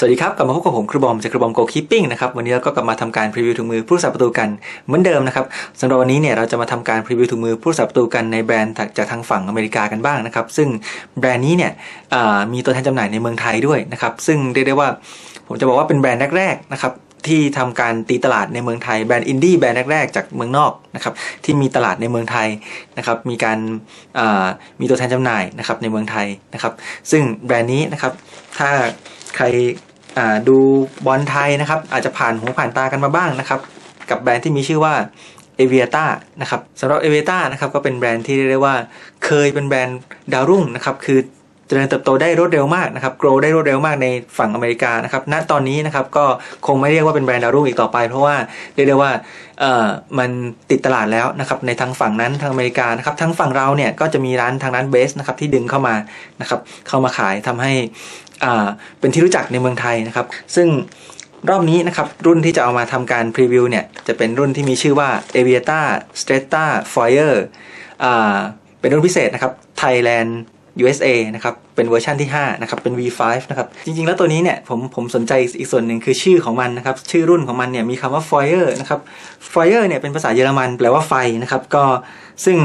สวัสดีครับ กลับมาพบกับผมครูบอมจากครูบอมโกคีปิ้งนะครับวันนี้เราก็กลับมาทำการพรีวิวถุงมือผู้รักษาประตูกันเหมือนเดิมนะครับสำหรับวันนี้เนี่ยเราจะมาทำการพรีวิวถุงมือผู้รักษาประตูกันในแบรนด์จากทางฝั่งอเมริกากันบ้างนะครับซึ่งแบรนด์นี้เนี่ยมีตัวแทนจำหน่ายในเมืองไทยด้วยนะครับซึ่งเรียกได้ว่าผมจะบอกว่าเป็นแบรนด์แรกๆนะครับที่ทำการตีตลาดในเมืองไทยแบรนด์อินดี้แบรนด์แรกๆจากเมืองนอกนะครับที่มีตลาดในเมืองไทยนะครับมีการมีตัวแทนจำหน่ายนะครับในเมืองไทยนะครับซึ่งแบรนด์นี้นะครับถ้าใคร ดูบอลไทยนะครับอาจจะผ่านหูผ่านตากันมาบ้างนะครับกับแบรนด์ที่มีชื่อว่า a v i a t a นะครับสำหรับ a v i a t a นะครับก็เป็นแบรนด์ที่เรียกว่าเคยเป็นแบรนด์ดาวรุ่งนะครับคือเจริญเติบโตได้รวดเร็วมากนะครับโกรได้รวดเร็วมากในฝั่งอเมริกานะครับ ณ ตอนนี้นะครับก็คงไม่เรียกว่าเป็นแบรนด์ดาวรุ่งอีกต่อไป เพราะว่าเรียกได้ว่าเอ่อมันติดตลาดแล้วนะครับในทางฝั่งนั้นทางอเมริกานะครับทั้งฝั่งเราเนี่ยก็จะมีร้านทางร้านเบสนะครับที่ดึงเข้ามานะครับเข้ามาขายทำให้ เป็นที่รู้จักในเมืองไทยนะครับ ซึ่งรอบนี้นะครับ รุ่นที่จะเอามาทำการพรีวิวเนี่ย จะเป็นรุ่นที่มีชื่อว่า Aviata Stretta Foyer อ่าเป็นรุ่นพิเศษนะครับ Thailand USA นะครับ เป็นเวอร์ชันที่ 5 นะครับ เป็น V5 นะครับ จริง ๆ แล้วตัวนี้เนี่ย ผม ผมสนใจอีกส่วนหนึ่งคือชื่อของมันนะครับ ชื่อรุ่นของมันเนี่ย มีคำว่า Foyer นะครับ Foyer เนี่ย เป็นภาษาเยอรมัน แปลว่าไฟนะครับ ก็ ซึ่ง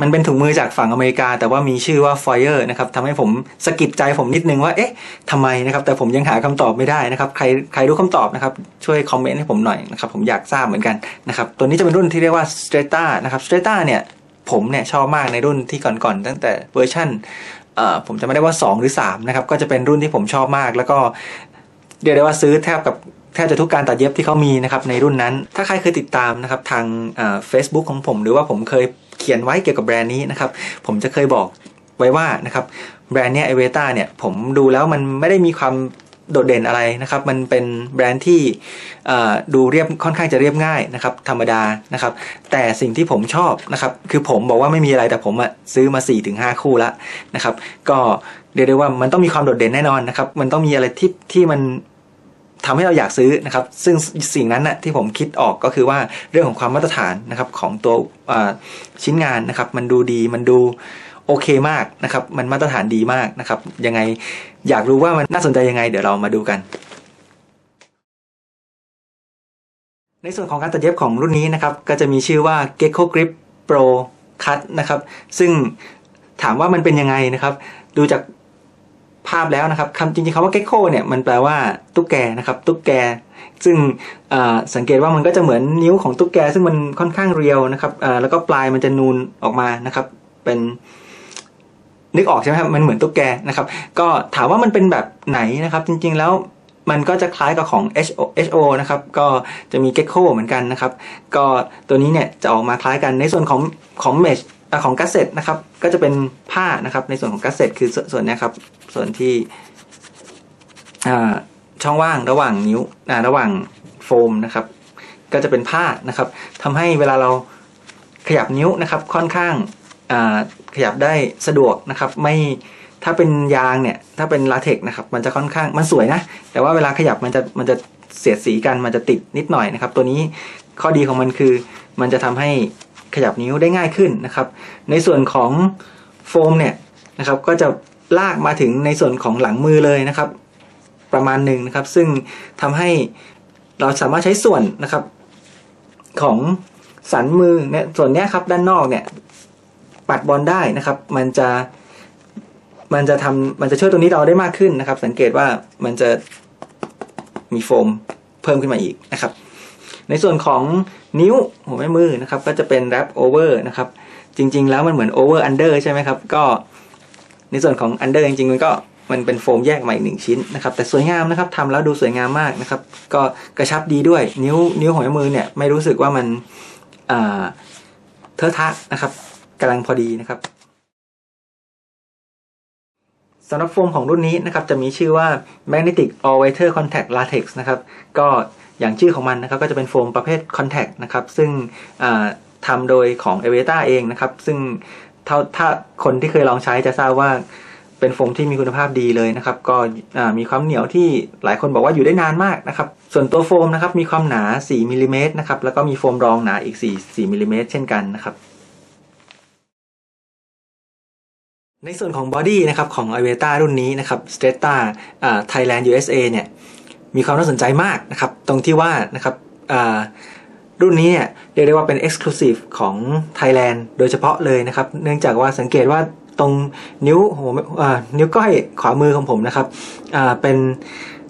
มันเป็นถุงมือจากฝั่งอเมริกา แต่ว่ามีชื่อว่า Foyer นะครับทำให้ผมสะกิดใจผมนิดนึงว่าเอ๊ะทำไมนะครับแต่ผมยังหาคำตอบไม่ได้นะครับใครใครรู้คำตอบนะครับช่วยคอมเมนต์ให้ผมหน่อยนะครับผมอยากทราบเหมือนกันนะครับตัวนี้จะเป็นรุ่นที่เรียกว่า Strata นะครับ Strata เนี่ยผมเนี่ยชอบมากในรุ่นที่ก่อนๆตั้งแต่เวอร์ชันเอ่อผมจะไม่ได้ว่า 2 หรือ 3 นะครับ ก็จะเป็นรุ่นที่ผมชอบมาก แล้วก็เรียกได้ว่าซื้อแทบกับแทบจะทุกการตัดเย็บที่เขามีนะครับในรุ่นนั้น ถ้าใครเคยติดตามนะครับทางเฟซบุ๊กของผม หรือว่าผมเคย เขียนไว้เกี่ยวกับแบรนด์นี้นะครับผมจะเคยบอกไว้ว่านะครับแบรนด์เนี้ยเอเวต้าเนี่ยผมดูแล้วมันไม่ได้มีความโดดเด่นอะไรนะครับ มันเป็นแบรนด์ที่ดูเรียบค่อนข้างจะเรียบง่ายนะครับ ธรรมดานะครับ แต่สิ่งที่ผมชอบนะครับ คือผมบอกว่าไม่มีอะไรแต่ผมอะซื้อมา4-5คู่แล้วนะครับ ก็เรียกได้ว่ามันต้องมีความโดดเด่นแน่นอนนะครับ มันต้องมีอะไรที่ที่มัน ทำให้เราอยากซื้อนะครับ ซึ่งสิ่งนั้นนะที่ผมคิดออกก็คือว่าเรื่องของความมาตรฐานนะครับของตัวชิ้นงานนะครับ มันดูดีมันดูโอเคมากนะครับ มันมาตรฐานดีมากนะครับ ยังไงอยากรู้ว่ามันน่าสนใจยังไง เดี๋ยวเรามาดูกัน ในส่วนของการตัดเย็บของรุ่นนี้นะครับ ก็จะมีชื่อว่า Gecko Grip Pro Cut นะครับ ซึ่งถามว่ามันเป็นยังไงนะครับ ดูจาก ภาพแล้วนะครับคำจริงๆคำว่าเก็กโคเนี่ยมันแปลว่าตุ๊กแกนะครับ ตุ๊กแก ซึ่งสังเกตว่ามันก็จะเหมือนนิ้วของตุ๊กแก ซึ่งมันค่อนข้างเรียวนะครับแล้วก็ปลายมันจะนูนออกมานะครับ เป็นนึกออกใช่ไหมครับมันเหมือนตุ๊กแกนะครับ ก็ถามว่ามันเป็นแบบไหนนะครับ จริง ๆ แล้วมันก็จะคล้ายกับของ HO, HO นะครับ ก็จะมีเก็กโคเหมือนกันนะครับ ก็ตัวนี้เนี่ยจะออกมาคล้ายกันในส่วนของของเมช ของกัสเซ็ตนะครับ ก็จะเป็นผ้านะครับ ในส่วนของกัสเซ็ตคือส่วนนี้ครับ ส่วนที่ช่องว่างระหว่างนิ้วระหว่างโฟมนะครับ ก็จะเป็นผ้านะครับทำให้เวลาเราขยับนิ้วนะครับ ค่อนข้างขยับได้สะดวกนะครับ ไม่ถ้าเป็นยางเนี่ย ถ้าเป็นลาเทกนะครับ มันจะค่อนข้างมันสวยนะ แต่ว่าเวลาขยับมันจะมันจะเสียดสีกันมันจะติดนิดหน่อยนะครับ ตัวนี้ข้อดีของมันคือมันจะทำให้ ขยับนิ้วได้ง่ายขึ้นนะครับ ในส่วนของโฟมเนี่ยนะครับ ก็จะลากมาถึงในส่วนของหลังมือเลยนะครับ ประมาณหนึ่งนะครับ ซึ่งทำให้เราสามารถใช้ส่วนนะครับ ของสันมือเนี่ยส่วนนี้ครับด้านนอกเนี่ย ปัดบอลได้นะครับ มันจะมันจะทำมันจะช่วยตรงนี้เราได้มากขึ้นนะครับ สังเกตว่ามันจะมีโฟมเพิ่มขึ้นมาอีกนะครับ ในส่วนของนิ้วหัวแม่มือนะครับก็จะเป็นแรปโอเวอร์นะครับจริง ๆ แล้วมันเหมือนโอเวอร์อันเดอร์ใช่ไหมครับก็ในส่วนของอันเดอร์จริงๆมันก็มันเป็นโฟมแยกมาอีกหนึ่งชิ้นนะครับแต่สวยงามนะครับทำแล้วดูสวยงามมากนะครับก็กระชับดีด้วยนิ้วนิ้วหัวแม่มือเนี่ยไม่รู้สึกว่ามันเทอะทะนะครับกำลังพอดีนะครับสำหรับโฟมของรุ่นนี้นะครับจะมีชื่อว่า Magnetic All Weather Contact Latex นะครับก็ อย่างชื่อของมันนะครับก็จะเป็นโฟมประเภท Contact นะครับซึ่งทำโดยของ e v e t a เองนะครับ ซึ่งถ้าถ้าคนที่เคยลองใช้จะทราบว่าเป็นโฟมที่มีคุณภาพดีเลยนะครับ ก็มีความเหนียวที่หลายคนบอกว่าอยู่ได้นานมากนะครับ ส่วนตัวโฟมนะครับมีความหนา 4มิลิเมตรนะครับแล้วก็มีโฟมรองหนาอีก 4 4มิลิเมตรเช่นกันนะครับในส่วนของบอดี้นะครับของ a v i a t a รุ่นนี้นะครับ Strata อ่า Thailand USA เนี่ย มีความน่าสนใจมากนะครับ ตรงที่ว่านะครับรุ่นนี้เนี่ยเรียกได้ว่าเป็น Exclusive ของ Thailand โดยเฉพาะเลยนะครับ เนื่องจากว่าสังเกตว่าตรงนิ้วหัวนิ้วก้อยขวามือของผมนะครับเป็น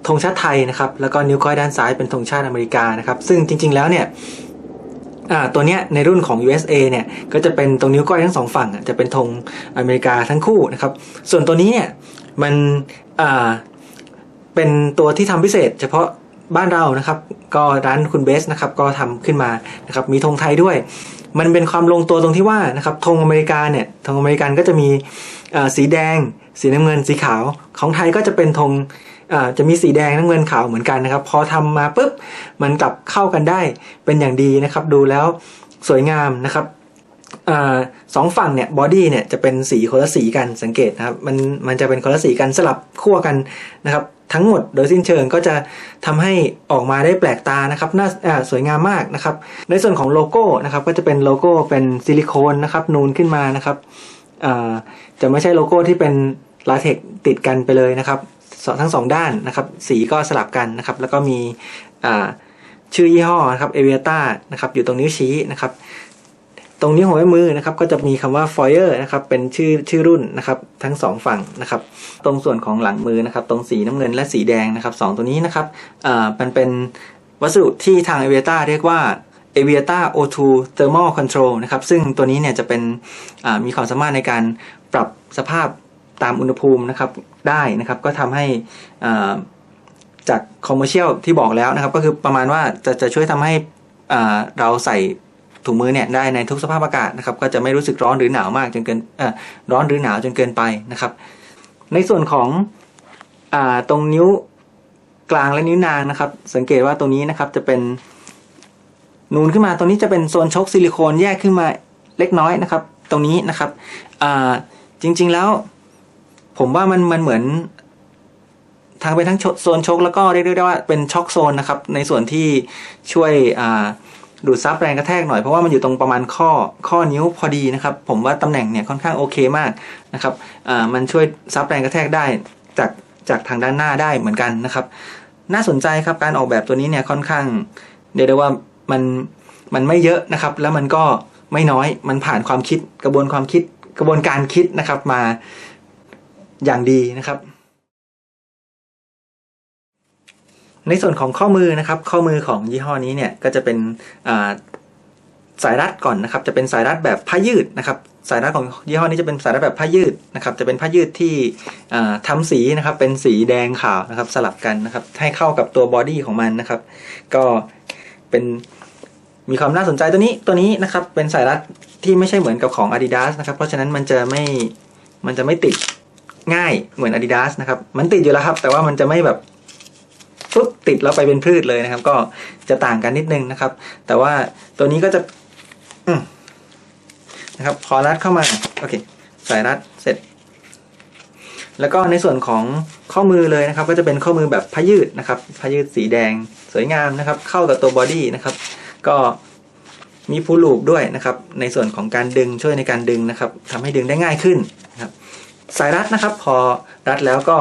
ธงชาติไทยนะครับ แล้วก็นิ้วก้อยด้านซ้ายเป็นธงชาติอเมริกานะครับ ซึ่งจริง ๆ แล้วเนี่ยตัวเนี้ยในรุ่นของ USA เนี่ยก็จะเป็นตรงนิ้วก้อยทั้งสองฝั่งจะเป็นธงอเมริกาทั้งคู่นะครับ ส่วนตัวนี้เนี่ยมันอ่า เป็นตัวที่ทำพิเศษ เฉพาะบ้านเรานะครับ ก็ร้านคุณเบสนะครับก็ทำขึ้นมานะครับมีธงไทยด้วย มันเป็นความลงตัวตรงที่ว่านะครับธงอเมริกาเนี่ยธงอเมริกันก็จะมีสีแดง สีน้ำเงินสีขาวของไทยก็จะเป็นธงจะมีสีแดงน้ำเงินขาวเหมือนกันนะครับ พอทำมาปุ๊บมันกลับเข้ากันได้เป็นอย่างดีนะครับ ดูแล้วสวยงามนะครับอสองฝั่งเนี่ยบอดี้เนี่ยจะเป็นสีคนละสีกันสังเกตนะครับมันมันจะเป็นคนละสีกันสลับขั้วกันนะครับ ทั้งหมดโดยสิ้นเชิงก็จะทำให้ออกมาได้แปลกตานะครับน่าสวยงามมากนะครับ ในส่วนของโลโก้นะครับก็จะเป็นโลโก้เป็นซิลิโคนนะครับนูนขึ้นมานะครับจะไม่ใช่โลโก้ที่เป็นลาเทกติดกันไปเลยนะครับทั้งสองด้านนะครับ สีก็สลับกันนะครับ แล้วก็มีชื่อยี่ห้อนะครับเอเวียต้านะครับอยู่ตรงนิ้วชี้นะครับ ตรงนิ้วหัวแม่มือนะครับก็จะมีคำว่า Foyer นะครับเป็นชื่อชื่อรุ่นนะครับทั้งสองฝั่งนะครับตรงส่วนของหลังมือนะครับตรงสีน้ำเงินและสีแดงนะครับสองตัวนี้นะครับอ่ามันเป็นวัสดุที่ทาง a v i a t a เรียกว่า a v i a t a O2 Thermal Control นะครับซึ่งตัวนี้เนี่ยจะเป็นอ่ามีความสามารถในการปรับสภาพตามอุณหภูมินะครับได้นะครับก็ทำให้อ่าจากคอมเมอร์เชียลที่บอกแล้วนะครับ ก็คือประมาณว่าจะจะช่วยทำให้อ่าเราใส่ ถุงมือเนี่ยได้ในทุกสภาพอากาศนะครับก็จะไม่รู้สึกร้อนหรือหนาวมากจนเกินร้อนหรือหนาวจนเกินไปนะครับ ในส่วนของอตรงนิ้วกลางและนิ้วนางนะครับ สังเกตว่าตรงนี้นะครับจะเป็นนูนขึ้นมาตรงนี้จะเป็นโซนชกซิลิโคนแยกขึ้นมาเล็กน้อยนะครับ ตรงนี้นะครับจริงๆแล้ว ผมว่ามันมันเหมือนทางไปทั้งโซนชกแล้วก็เรียกได้ว่าเป็นช็อคโซนนะครับ ในส่วนที่ช่วยอ่า ดูดซับแรงกระแทกหน่อยเพราะว่ามันอยู่ตรงประมาณข้อข้อนิ้วพอดีนะครับ ผมว่าตำแหน่งเนี่ยค่อนข้างโอเคมากนะครับอ่ามันช่วยซับแรงกระแทกได้จากจากทางด้านหน้าได้เหมือนกันนะครับ น่าสนใจครับการออกแบบตัวนี้เนี่ยค่อนข้างเรียกได้ว่ามันมันไม่เยอะนะครับ แล้วมันก็ไม่น้อยมันผ่านความคิดกระบวนความคิดกระบวนการคิดนะครับมาอย่างดีนะครับ ในส่วนของข้อมือนะครับ ข้อมือของยี่ห้อนี้เนี่ยก็จะเป็นสายรัดก่อนนะครับ จะเป็นสายรัดแบบผ้ายืดนะครับ สายรัดของยี่ห้อนี้จะเป็นสายรัดแบบผ้ายืดนะครับ จะเป็นผ้ายืดที่อ่าทำสีนะครับ เป็นสีแดงขาวนะครับ สลับกันนะครับ ให้เข้ากับตัวบอดี้ของมันนะครับ ก็เป็นมีความน่าสนใจตัวนี้ตัวนี้นะครับ เป็นสายรัดที่ไม่ใช่เหมือนกับของ Adidas นะครับ เพราะฉะนั้นมันจะไม่มันจะไม่ติดง่ายเหมือน Adidas นะครับ มันติดอยู่แล้วครับ แต่ว่ามันจะไม่แบบ ปุ๊บติดแล้วไปเป็นพืชเลยนะครับ ก็จะต่างกันนิดนึงนะครับ แต่ว่าตัวนี้ก็จะนะครับ พอรัดเข้ามาโอเคใส่รัดเสร็จ แล้วก็ในส่วนของข้อมือเลยนะครับ ก็จะเป็นข้อมือแบบผ้ายืดนะครับผ้ายืดสีแดงสวยงามนะครับ เข้ากับตัวบอดี้นะครับ ก็มีพูลูปด้วยนะครับ ในส่วนของการดึงช่วยในการดึงนะครับทำให้ดึงได้ง่ายขึ้นนะครับ สายรัดนะครับ พอรัดแล้วก็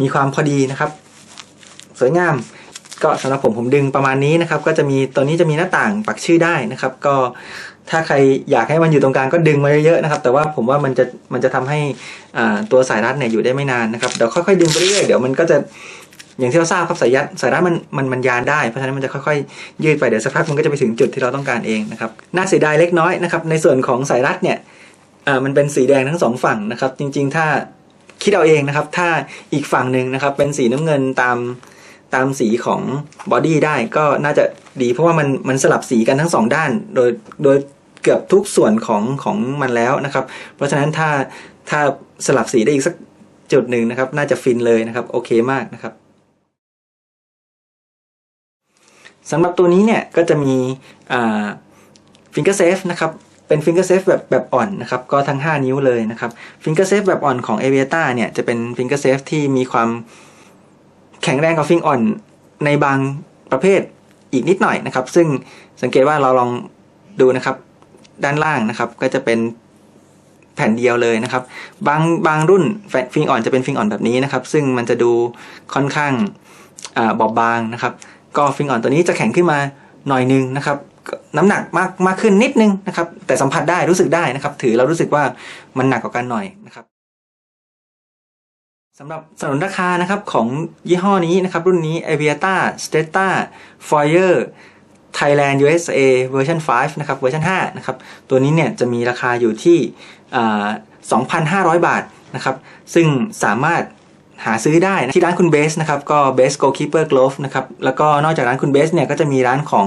มีความพอดีนะครับ สวยงาม ก็สำหรับผมผมดึงประมาณนี้นะครับ ก็จะมีตัวนี้จะมีหน้าต่างปักชื่อได้นะครับ ก็ถ้าใครอยากให้มันอยู่ตรงกลางก็ดึงมาเยอะๆนะครับ แต่ว่าผมว่ามันจะมันจะทำให้อ่าตัวสายรัดเนี่ยอยู่ได้ไม่นานนะครับเดี๋ยวค่อยๆดึงไปเรื่อยๆเดี๋ยวมันก็จะอย่างที่เราทราบครับสายยัดสายรัดมันมันมันยานได้เพราะฉะนั้นมันจะค่อยๆ ยืดไปเดี๋ยวสักพักมันก็จะไปถึงจุดที่เราต้องการเองนะครับน่าเสียดายเล็กน้อยนะครับในส่วนของสายรัดเนี่ยอ่ามันเป็นสีแดงทั้งสองฝั่งนะครับ จริง ๆ ถ้าคิดเอาเองนะครับ ถ้าอีกฝั่งหนึ่งนะครับ เป็นสีน้ำเงินตาม ตามสีของบอดี้ได้ก็น่าจะดีเพราะว่ามันมันสลับสีกันทั้งสองด้าน โดยโดยเกือบทุกส่วนของของมันแล้วนะครับ เพราะฉะนั้นถ้าถ้าสลับสีได้อีกสักจุดหนึ่งนะครับ น่าจะฟินเลยนะครับ โอเคมากนะครับสำหรับตัวนี้เนี่ยก็จะมีฟิงเกอร์เซฟนะครับเป็นฟิงเกอร์เซฟแบบแบบอ่อนนะครับก็ทั้ง 5 นิ้วเลยนะครับฟิงเกอร์เซฟแบบอ่อนของ a v i a t a เนี่ยจะเป็นฟิงเกอร์เซฟที่มีความ แข็งแรงกว่าฟิงอ่อนในบางประเภทอีกนิดหน่อยนะครับ ซึ่งสังเกตว่าเราลองดูนะครับ ด้านล่างนะครับ ก็จะเป็นแผ่นเดียวเลยนะครับ บางบางรุ่นแฟฟิงอ่อนจะเป็นฟิงอ่อนแบบนี้นะครับ ซึ่งมันจะดูค่อนข้างอาบอบบางนะครับ ก็ฟิงอ่อนตัวนี้จะแข็งขึ้นมาหน่อยนึงนะครับ น้ำหนักมากมากขึ้นนิดนึงนะครับ แต่สัมผัสได้รู้สึกได้นะครับ ถือเรารู้สึกว่ามันหนักกว่ากันหน่อยนะครับ สำหรับสนนราคานะครับของยี่ห้อนี้นะครับ รุ่นนี้ Aviata Stetta Foyer Thailand USA เวอร์ชัน5นะครับเวอร์ชัน5นะครับ ตัวนี้เนี่ยจะมีราคาอยู่ที่ 2,500 บาทนะครับ ซึ่งสามารถหาซื้อได้นะที่ร้านคุณเบสนะครับ ก็ Best Goalkeeper Glove นะครับ แล้วก็นอกจากร้านคุณเบสเนี่ยก็จะมีร้านของ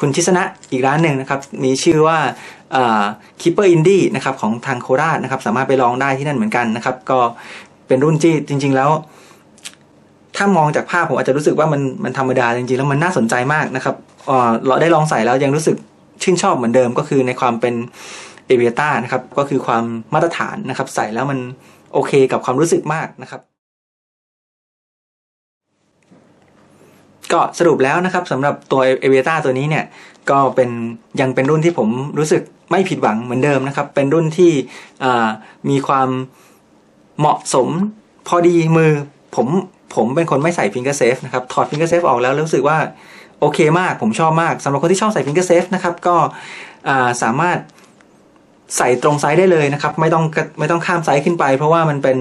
คุณชิสนะอีกร้านหนึ่งนะครับ มีชื่อว่าอ่า Keeper Indie นะครับของทางโคราชนะครับ สามารถไปลองได้ที่นั่นเหมือนกันนะครับ ก็ เป็นรุ่นที่จริง ๆ แล้ว ถ้ามองจากภาพผมอาจจะรู้สึกว่ามันมันธรรมดาจริงๆแล้วมันน่าสนใจมากนะครับเอ่อเราได้ลองใส่แล้วยังรู้สึกชื่นชอบเหมือนเดิมก็คือในความเป็นเอเวต้านะครับก็คือความมาตรฐานนะครับ ใส่แล้วมันโอเคกับความรู้สึกมากนะครับ ก็สรุปแล้วนะครับสำหรับตัวเอเวต้าตัวนี้เนี่ยก็เป็นยังเป็นรุ่นที่ผมรู้สึกไม่ผิดหวังเหมือนเดิมนะครับ เป็นรุ่นที่อ่ามีความ เหมาะสมพอดีมือผมผมเป็นคนไม่ใส่ฟิงเกอร์เซฟนะครับ ถอดฟิงเกอร์เซฟออกแล้วรู้สึกว่าโอเคมาก ผมชอบมากสำหรับคนที่ชอบใส่ฟิงเกอร์เซฟนะครับ ก็สามารถใส่ตรงไซส์ได้เลยนะครับ ไม่ต้องไม่ต้องข้ามไซส์ขึ้นไป เพราะว่ามันเป็น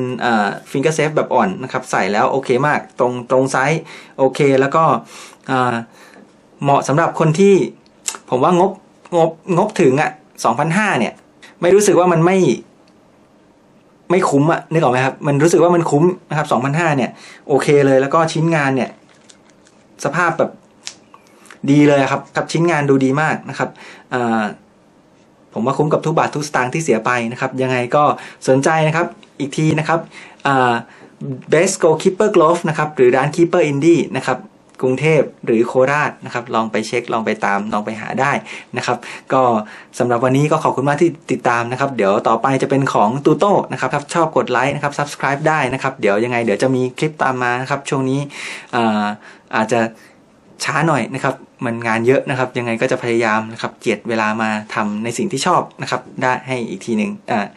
ฟิงเกอร์เซฟแบบอ่อนนะครับ ใส่แล้วโอเคมาก ตรงตรงไซส์โอเค แล้วก็เหมาะสำหรับคนที่ผมว่างบงบงบถึงอะสองพันห้าเนี่ย ไม่รู้สึกว่ามันไม่ ไม่คุ้มอะนึกออกไหมครับ มันรู้สึกว่ามันคุ้มนะครับสองพันห้าเนี่ย โอเคเลย แล้วก็ชิ้นงานเนี่ย สภาพแบบดีเลยครับครับชิ้นงานดูดีมากนะครับผมว่าคุ้มกับทุกบาททุกสตางค์ที่เสียไปนะครับ ยังไงก็สนใจนะครับ อีกทีนะครับ Best Goalkeeper Glove นะครับ หรือร้าน Keeper Indie นะครับ กรุงเทพหรือโคราชนะครับ ลองไปเช็คลองไปตามลองไปหาได้นะครับ ก็สำหรับวันนี้ก็ขอบคุณมากที่ติดตามนะครับ เดี๋ยวต่อไปจะเป็นของตูโต้นะครับถ้าชอบกดไลค์นะครับ subscribe ได้นะครับ เดี๋ยวยังไงเดี๋ยวจะมีคลิปตามมานะครับ ช่วงนี้อาอาจจะช้าหน่อยนะครับ มันงานเยอะนะครับ ยังไงก็จะพยายามนะครับ เจียดเวลามาทำในสิ่งที่ชอบนะครับ ได้ให้อีกทีหนึ่งอ่า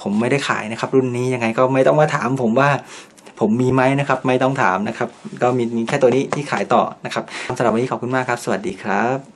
ผมไม่ได้ขายนะครับ รุ่นนี้ยังไงก็ไม่ต้องมาถามผมว่า ผมมีไหมนะครับ ไม่ต้องถามนะครับ ก็มีแค่ตัวนี้ที่ขายต่อนะครับสำหรับวันนี้ขอบคุณมากครับ สวัสดีครับ